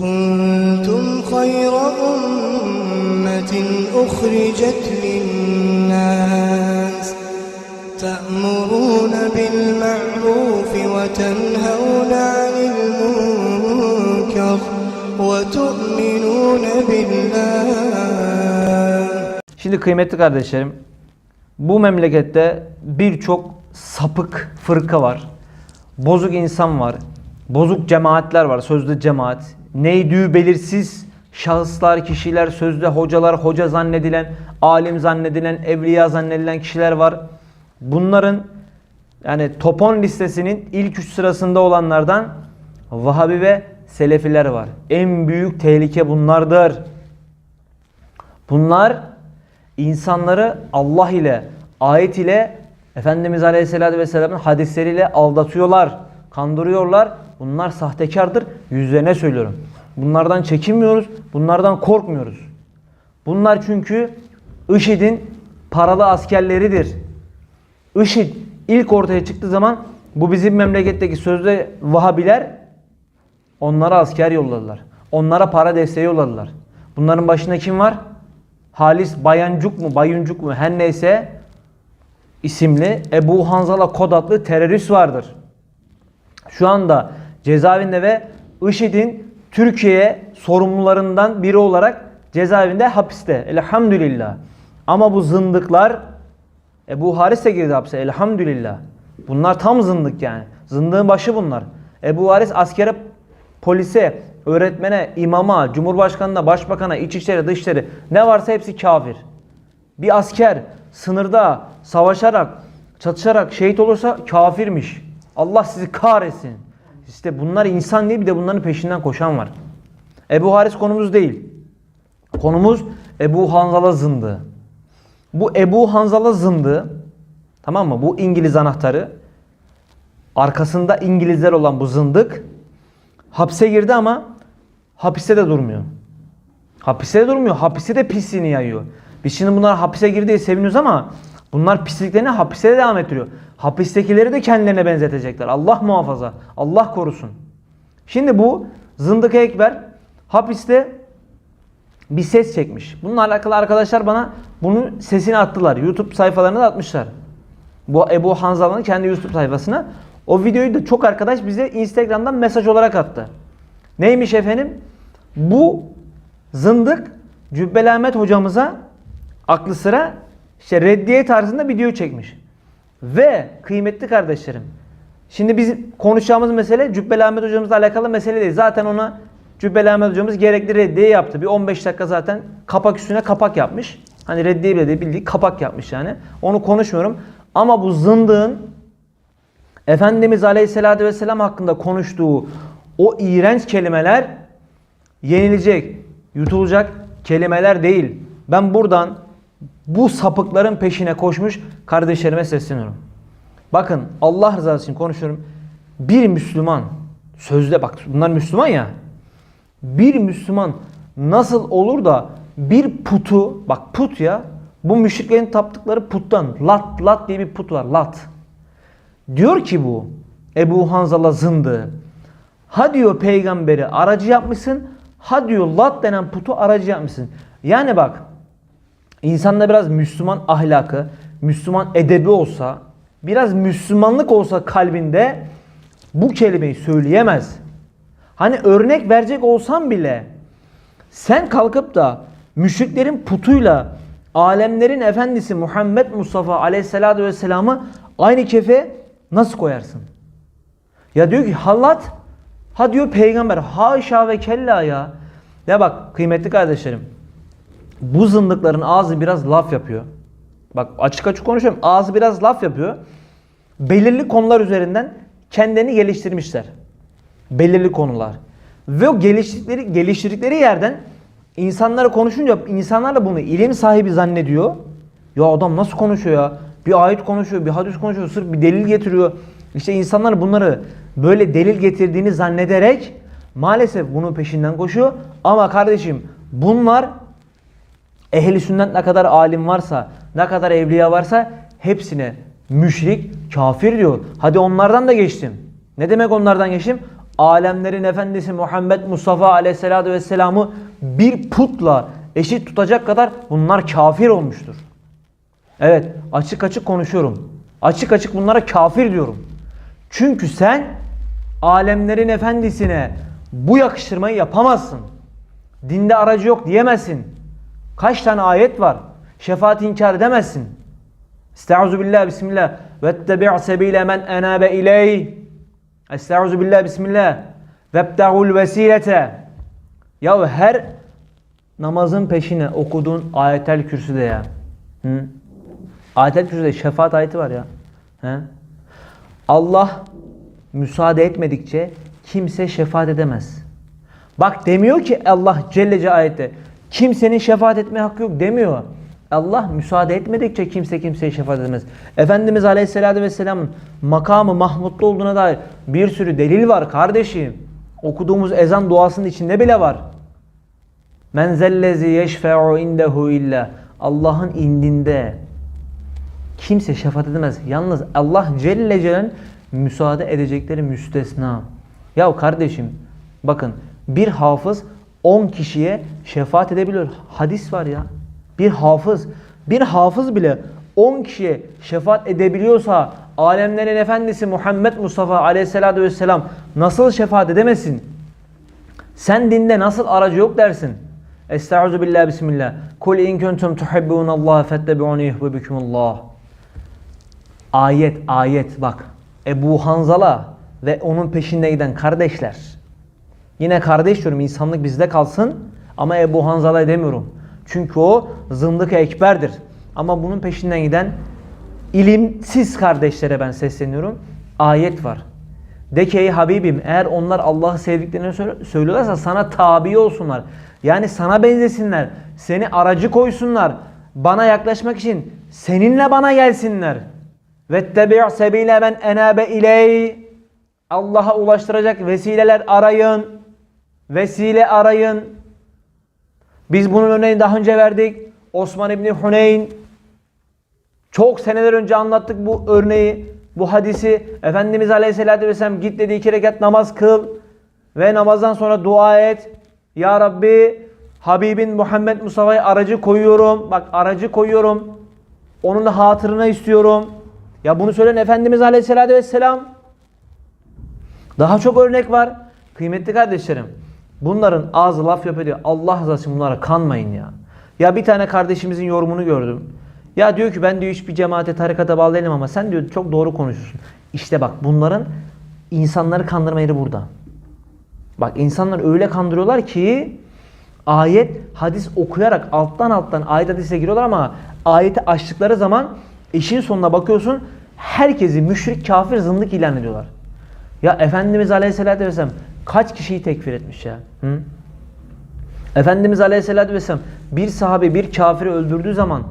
كنتم خير أمة أخرجت للناس تأمرون بالمعروف وتنهون عن المنكر وتؤمنون بالله Şimdi kıymetli kardeşlerim, bu memlekette birçok sapık fırka var. Bozuk insan var. Bozuk cemaatler var. Sözde cemaat. Neydüğü belirsiz şahıslar, kişiler, sözde hocalar, hoca zannedilen, alim zannedilen, evliya zannedilen kişiler var. Bunların yani topon listesinin ilk üç sırasında olanlardan Vahabi ve Selefiler var. En büyük tehlike bunlardır. Bunlar insanları Allah ile, ayet ile, Efendimiz Aleyhisselatü Vesselam'ın hadisleriyle aldatıyorlar, kandırıyorlar. Bunlar sahtekardır. Yüzlerine söylüyorum. Bunlardan çekinmiyoruz, bunlardan korkmuyoruz. Bunlar çünkü IŞİD'in paralı askerleridir. IŞİD ilk ortaya çıktığı zaman bu bizim memleketteki sözde Vahabiler onlara asker yolladılar. Onlara para desteği yolladılar. Bunların başında kim var? Halis Bayancuk mu, Bayuncuk mu her neyse isimli Ebu Hanzala Kod adlı terörist vardır. Şu anda cezaevinde ve IŞİD'in Türkiye sorumlularından biri olarak cezaevinde hapiste. Elhamdülillah. Ama bu zındıklar Ebu Haris de girdi hapse. Elhamdülillah. Bunlar tam zındık yani. Zındığın başı bunlar. Ebu Haris askere, polise, öğretmene, imama, cumhurbaşkanına, başbakana, içişleri, dışişleri ne varsa hepsi kafir. Bir asker sınırda savaşarak, çatışarak şehit olursa kafirmiş. Allah sizi kahretsin. İşte bunlar insan değil bir de bunların peşinden koşan var. Ebu Haris konumuz değil. Konumuz Ebu Hanzala zındığı. Bu Ebu Hanzala zındığı tamam mı? Bu İngiliz anahtarı arkasında İngilizler olan bu zındık hapse girdi ama hapiste de durmuyor. Hapiste de durmuyor. Hapiste de pisliğini yayıyor. Biz şimdi bunlar hapise girdi diye seviniyoruz ama bunlar pisliklerini hapiste de devam ettiriyor. Hapistekileri de kendilerine benzetecekler. Allah muhafaza. Allah korusun. Şimdi bu Zındık Ekber hapiste bir ses çekmiş. Bununla alakalı arkadaşlar bana bunun sesini attılar. YouTube sayfalarına da atmışlar. Bu Ebu Hanzala'nın kendi YouTube sayfasına. O videoyu da çok arkadaş bize Instagram'dan mesaj olarak attı. Neymiş efendim? Bu zındık Cübbeli Ahmet hocamıza aklı sıra işte reddiye tarzında video çekmiş. Ve kıymetli kardeşlerim Şimdi biz konuşacağımız mesele Cübbeli Ahmet hocamızla alakalı mesele değil. Zaten ona Cübbeli Ahmet hocamız gerekli reddiye yaptı. Bir 15 dakika zaten kapak üstüne kapak yapmış. Hani reddiye bile değil bildiği kapak yapmış yani. Onu konuşmuyorum. Ama bu zındığın Efendimiz Aleyhisselatü Vesselam hakkında konuştuğu o iğrenç kelimeler yenilecek, yutulacak kelimeler değil. Ben buradan bu sapıkların peşine koşmuş kardeşlerime sesleniyorum. Bakın Allah rızası için konuşuyorum. Bir Müslüman sözde bak bunlar Müslüman ya. Bir Müslüman nasıl olur da bir putu bak put ya bu müşriklerin taptıkları puttan lat lat diye bir put var lat. Diyor ki bu Ebu Hanzala zındı. Ha diyor peygamberi aracı yapmışsın. Ha diyor lat denen putu aracı yapmışsın. Yani bak insanda biraz Müslüman ahlakı, Müslüman edebi olsa, biraz Müslümanlık olsa kalbinde bu kelimeyi söyleyemez. Hani örnek verecek olsam bile sen kalkıp da müşriklerin putuyla alemlerin efendisi Muhammed Mustafa aleyhissalatü vesselam'ı aynı kefe nasıl koyarsın? Ya diyor ki halat ha diyor peygamber haşa ve kella ya. Ya bak kıymetli kardeşlerim bu zındıkların ağzı biraz laf yapıyor. Bak açık açık konuşuyorum. Ağzı biraz laf yapıyor. Belirli konular üzerinden kendini geliştirmişler. Belirli konular. Ve o geliştirdikleri, geliştirdikleri yerden insanlara konuşunca insanlar da bunu ilim sahibi zannediyor. Ya adam nasıl konuşuyor ya? Bir ayet konuşuyor, bir hadis konuşuyor, sırf bir delil getiriyor. İşte insanlar bunları böyle delil getirdiğini zannederek maalesef bunun peşinden koşuyor. Ama kardeşim bunlar ehli sünnet ne kadar alim varsa, ne kadar evliya varsa hepsine müşrik, kafir diyor. Hadi onlardan da geçtim. Ne demek onlardan geçtim? alemlerin efendisi Muhammed Mustafa aleyhissalatü vesselam'ı bir putla eşit tutacak kadar bunlar kafir olmuştur. Evet açık açık konuşuyorum. Açık açık bunlara kafir diyorum. Çünkü sen alemlerin efendisine bu yakıştırmayı yapamazsın. Dinde aracı yok diyemezsin. Kaç tane ayet var? Şefaati inkar edemezsin. Estaizu billah bismillah. Vettebi' sebile men enabe ileyh. Estaizu billah bismillah. Vebtagul vesilete. Ya her namazın peşine okuduğun ayetel kürsüde ya. Hı? Ayetel kürsüde şefaat ayeti var ya. He? Allah müsaade etmedikçe kimse şefaat edemez. Bak demiyor ki Allah Celle Celle ayette kimsenin şefaat etme hakkı yok demiyor. Allah müsaade etmedikçe kimse kimseye şefaat edemez. Efendimiz Aleyhisselatü Vesselam'ın makamı Mahmutlu olduğuna dair bir sürü delil var kardeşim. Okuduğumuz ezan duasının içinde bile var. Men zellezi yeşfe'u indehu illa Allah'ın indinde kimse şefaat edemez. Yalnız Allah Celle Celal'in müsaade edecekleri müstesna. Ya kardeşim bakın bir hafız 10 kişiye şefaat edebiliyor. Hadis var ya. Bir hafız, bir hafız bile 10 kişiye şefaat edebiliyorsa alemlerin efendisi Muhammed Mustafa aleyhissalatü vesselam nasıl şefaat edemesin? Sen dinde nasıl aracı yok dersin? Estaizu billah bismillah. Kul in kuntum tuhibbunallaha fettebi'uni yuhibbukumullah. Ayet ayet bak. Ebu Hanzala ve onun peşinde giden kardeşler. Yine kardeş diyorum insanlık bizde kalsın ama Ebu Hanzala demiyorum. Çünkü o zındık ekberdir. Ama bunun peşinden giden ilimsiz kardeşlere ben sesleniyorum. Ayet var. De ki ey Habibim eğer onlar Allah'ı sevdiklerini söylüyorlarsa sana tabi olsunlar. Yani sana benzesinler. Seni aracı koysunlar. Bana yaklaşmak için seninle bana gelsinler. Vettebi' sebile men enabe iley. Allah'a ulaştıracak vesileler arayın. Vesile arayın. Biz bunun örneğini daha önce verdik. Osman İbni Huneyn çok seneler önce anlattık bu örneği, bu hadisi. Efendimiz Aleyhisselatü Vesselam git dedi iki rekat namaz kıl ve namazdan sonra dua et. Ya Rabbi Habibin Muhammed Mustafa'yı aracı koyuyorum. Bak aracı koyuyorum. Onun da hatırına istiyorum. Ya bunu söyleyen Efendimiz Aleyhisselatü Vesselam. Daha çok örnek var. Kıymetli kardeşlerim. Bunların ağzı laf yapıyor. Allah rızası için bunlara kanmayın ya. Ya bir tane kardeşimizin yorumunu gördüm. Ya diyor ki ben diyor hiçbir cemaate tarikata bağlı değilim ama sen diyor çok doğru konuşuyorsun. İşte bak bunların insanları kandırma yeri burada. Bak insanlar öyle kandırıyorlar ki ayet, hadis okuyarak alttan alttan ayet hadise giriyorlar ama ayeti açtıkları zaman işin sonuna bakıyorsun herkesi müşrik, kafir, zındık ilan ediyorlar. Ya Efendimiz Aleyhisselatü Vesselam kaç kişiyi tekfir etmiş ya? Hı? Efendimiz Aleyhisselatü Vesselam bir sahabe bir kafiri öldürdüğü zaman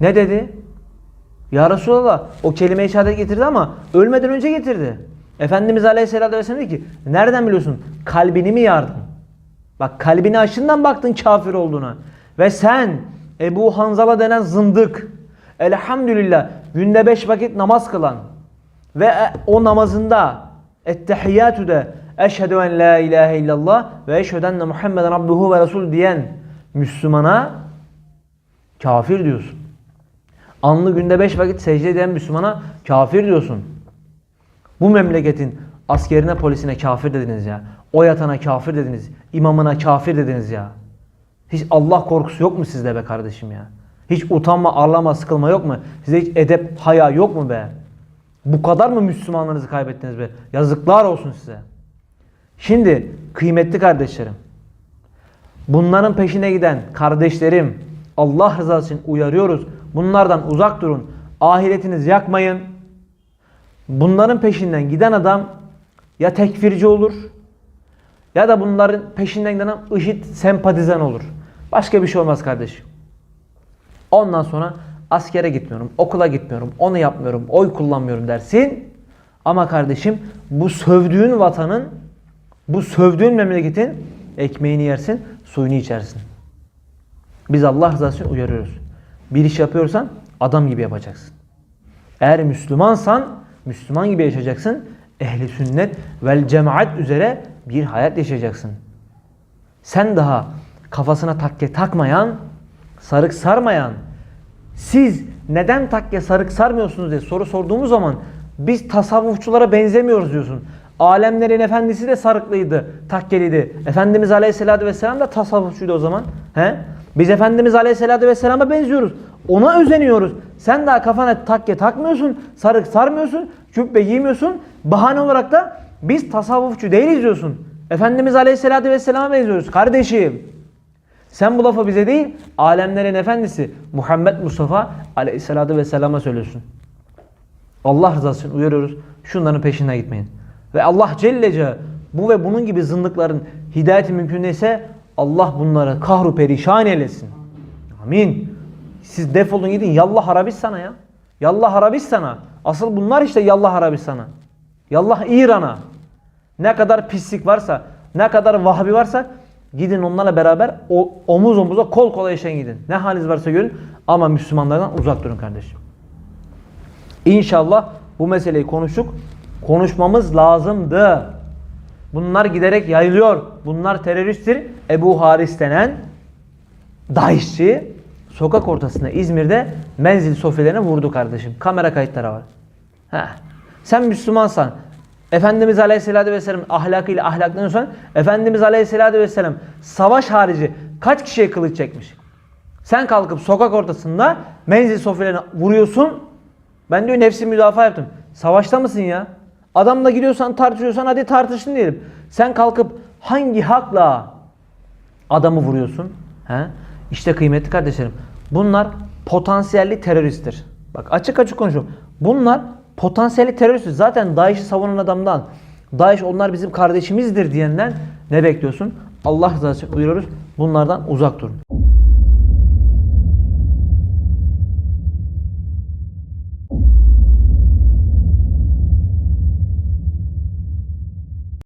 ne dedi? Ya Resulallah o kelime-i şehadet getirdi ama ölmeden önce getirdi. Efendimiz Aleyhisselatü Vesselam dedi ki nereden biliyorsun? Kalbini mi yardın? Bak kalbini açından baktın kafir olduğuna. Ve sen Ebu Hanzala denen zındık elhamdülillah günde beş vakit namaz kılan ve e, o namazında ettehiyyatü de eşhedü en la ilahe illallah ve eşhedü enne Muhammeden abduhu ve resul diyen Müslümana kafir diyorsun. Anlı günde beş vakit secde eden Müslümana kafir diyorsun. Bu memleketin askerine polisine kafir dediniz ya. O yatana kafir dediniz. imamına kafir dediniz ya. Hiç Allah korkusu yok mu sizde be kardeşim ya? Hiç utanma, arlama, sıkılma yok mu? Size hiç edep, haya yok mu be? Bu kadar mı Müslümanlarınızı kaybettiniz be? Yazıklar olsun size. Şimdi kıymetli kardeşlerim. Bunların peşine giden kardeşlerim Allah rızası için uyarıyoruz. Bunlardan uzak durun. Ahiretinizi yakmayın. Bunların peşinden giden adam ya tekfirci olur ya da bunların peşinden giden adam IŞİD sempatizan olur. Başka bir şey olmaz kardeşim. Ondan sonra askere gitmiyorum, okula gitmiyorum, onu yapmıyorum, oy kullanmıyorum dersin. Ama kardeşim bu sövdüğün vatanın, bu sövdüğün memleketin ekmeğini yersin, suyunu içersin. Biz Allah rızası için uyarıyoruz. Bir iş yapıyorsan adam gibi yapacaksın. Eğer Müslümansan Müslüman gibi yaşayacaksın. ehli sünnet vel cemaat üzere bir hayat yaşayacaksın. Sen daha kafasına takke takmayan, sarık sarmayan, siz neden takke sarık sarmıyorsunuz diye soru sorduğumuz zaman biz tasavvufçulara benzemiyoruz diyorsun. Alemlerin efendisi de sarıklıydı, takkeliydi. Efendimiz Aleyhisselatü Vesselam da tasavvufçuydu o zaman. He? Biz Efendimiz Aleyhisselatü Vesselam'a benziyoruz. Ona özeniyoruz. Sen daha kafana takke takmıyorsun, sarık sarmıyorsun, cübbe giymiyorsun. Bahane olarak da biz tasavvufçu değiliz diyorsun. Efendimiz Aleyhisselatü Vesselam'a benziyoruz. Kardeşim, sen bu lafı bize değil, alemlerin efendisi Muhammed Mustafa Aleyhisselatü Vesselam'a söylüyorsun. Allah rızası için uyarıyoruz. Şunların peşinden gitmeyin. Ve Allah Celle Celaluhu bu ve bunun gibi zındıkların hidayeti mümkün değilse Allah bunları kahru perişan eylesin. Amin. Siz defolun gidin Yallah Arabistan'a ya. Yallah Arabistan'a. Asıl bunlar işte Yallah Arabistan'a. Yallah İran'a. Ne kadar pislik varsa, ne kadar vahbi varsa gidin onlarla beraber o, omuz omuza kol kola yaşayın gidin. Ne haliniz varsa görün ama Müslümanlardan uzak durun kardeşim. İnşallah bu meseleyi konuştuk. Konuşmamız lazımdı. Bunlar giderek yayılıyor. Bunlar teröristtir. Ebu Haris denen DAEŞ'çi sokak ortasında İzmir'de menzil sofilerine vurdu kardeşim. Kamera kayıtları var. Heh. Sen Müslümansan, Efendimiz Aleyhisselatü Vesselam ahlakıyla ahlaklanıyorsan, Efendimiz Aleyhisselatü Vesselam savaş harici kaç kişiye kılıç çekmiş? Sen kalkıp sokak ortasında menzil sofilerine vuruyorsun. Ben diyor nefsi müdafaa yaptım. Savaşta mısın ya? Adamla gidiyorsan tartışıyorsan hadi tartışın diyelim. Sen kalkıp hangi hakla adamı vuruyorsun? He? İşte kıymetli kardeşlerim. Bunlar potansiyelli teröristtir. Bak açık açık konuşuyorum. Bunlar potansiyelli teröristtir. Zaten DAEŞ'i savunan adamdan, DAEŞ onlar bizim kardeşimizdir diyenden ne bekliyorsun? Allah rızası için uyarıyoruz. Bunlardan uzak durun.